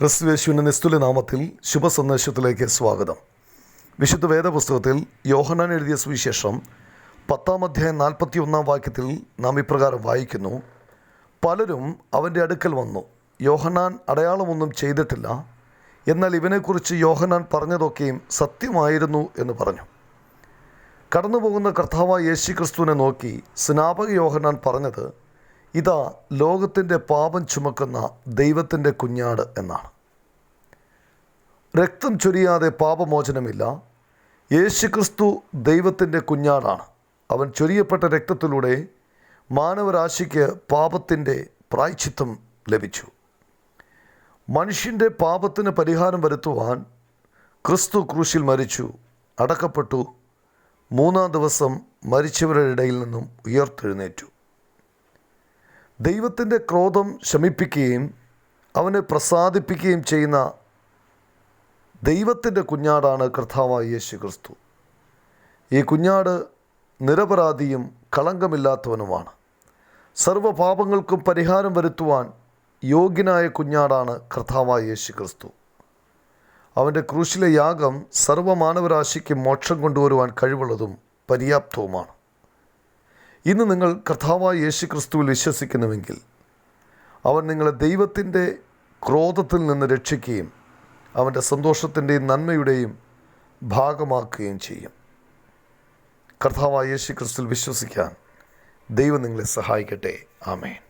ക്രിസ്തുവേശുവിന്റെ നിസ്തുല നാമത്തിൽ ശുഭസന്ദേശത്തിലേക്ക് സ്വാഗതം. വിശുദ്ധ വേദപുസ്തകത്തിൽ യോഹനാൻ എഴുതിയ സുവിശേഷം പത്താം അധ്യായം നാൽപ്പത്തി ഒന്നാം വാക്യത്തിൽ നാം ഇപ്രകാരം വായിക്കുന്നു. പലരും അവന്റെ അടുക്കൽ വന്നു. യോഹനാൻ അടയാളമൊന്നും ചെയ്തിട്ടില്ല. എന്നാൽ ഇവനെക്കുറിച്ച് യോഹനാൻ പറഞ്ഞതൊക്കെയും സത്യമായിരുന്നു എന്ന് പറഞ്ഞു. കടന്നുപോകുന്ന കർത്താവായ യേശു ക്രിസ്തുവിനെ നോക്കി സ്നാപക യോഹനാൻ പറഞ്ഞത് ഇതാ ലോകത്തിന്റെ പാപം ചുമക്കുന്ന ദൈവത്തിന്റെ കുഞ്ഞാട് എന്നാണ്. രക്തം ചൊരിയാതെ പാപമോചനമില്ല. യേശുക്രിസ്തു ദൈവത്തിന്റെ കുഞ്ഞാടാണ്. അവൻ ചൊരിയപ്പെട്ട രക്തത്തിലൂടെ മാനവരാശിക്ക് പാപത്തിന്റെ പ്രായച്ചിത്വം ലഭിച്ചു. മനുഷ്യന്റെ പാപത്തിന് പരിഹാരം വരുത്തുവാൻ ക്രിസ്തു ക്രൂശിൽ മരിച്ചു അടക്കപ്പെട്ടു. മൂന്നാം ദിവസം മരിച്ചവരുടെ ഇടയിൽ നിന്നും ഉയർത്തെഴുന്നേറ്റു. ദൈവത്തിന്റെ ക്രോധം ശമിപ്പിക്കുകയും അവനെ പ്രസാദിപ്പിക്കുകയും ചെയ്യുന്ന ദൈവത്തിന്റെ കുഞ്ഞാടാണ് കർത്താവായ യേശു ക്രിസ്തു ഈ കുഞ്ഞാട് നിരപരാധിയും കളങ്കമില്ലാത്തവനുമാണ്. സർവപാപങ്ങൾക്കും പരിഹാരം വരുത്തുവാൻ യോഗ്യനായ കുഞ്ഞാടാണ് കർത്താവായ യേശു ക്രിസ്തു അവന്റെ ക്രൂശിലെ യാഗം സർവമാനവരാശിക്ക് മോക്ഷം കൊണ്ടുവരുവാൻ കഴിവുള്ളതും പര്യാപ്തവുമാണ്. ഇന്ന് നിങ്ങൾ കർത്താവായ യേശു ക്രിസ്തുവിൽ വിശ്വസിക്കുന്നുവെങ്കിൽ അവൻ നിങ്ങളെ ദൈവത്തിന്റെ ക്രോധത്തിൽ നിന്ന് രക്ഷിക്കുകയും അവന്റെ സന്തോഷത്തിന്റെയും നന്മയുടെയും ഭാഗമാക്കുകയും ചെയ്യും. കർത്താവായ യേശു ക്രിസ്തുവിൽ വിശ്വസിക്കാൻ ദൈവം നിങ്ങളെ സഹായിക്കട്ടെ. ആമേൻ.